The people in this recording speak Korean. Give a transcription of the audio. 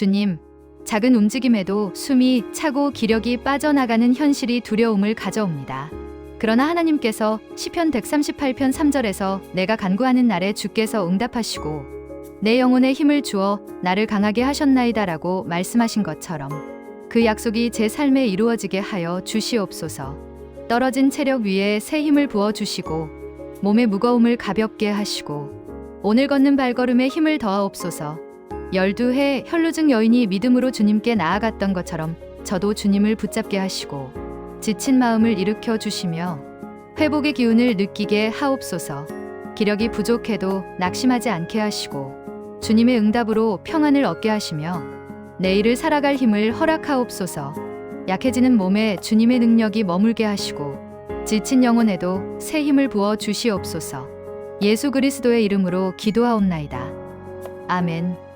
주님, 작은 움직임에도 숨이 차고 기력이 빠져나가는 현실이 두려움을 가져옵니다. 그러나 하나님께서 시편 138편 3절에서 내가 간구하는 날에 주께서 응답하시고 내 영혼에 힘을 주어 나를 강하게 하셨나이다라고 말씀하신 것처럼 그 약속이 제 삶에 이루어지게 하여 주시옵소서. 떨어진 체력 위에 새 힘을 부어 주시고 몸의 무거움을 가볍게 하시고 오늘 걷는 발걸음에 힘을 더하옵소서. 열두해 혈루증 여인이 믿음으로 주님께 나아갔던 것처럼 저도 주님을 붙잡게 하시고 지친 마음을 일으켜 주시며 회복의 기운을 느끼게 하옵소서. 기력이 부족해도 낙심하지 않게 하시고 주님의 응답으로 평안을 얻게 하시며 내일을 살아갈 힘을 허락하옵소서. 약해지는 몸에 주님의 능력이 머물게 하시고 지친 영혼에도 새 힘을 부어 주시옵소서. 예수 그리스도의 이름으로 기도하옵나이다. 아멘.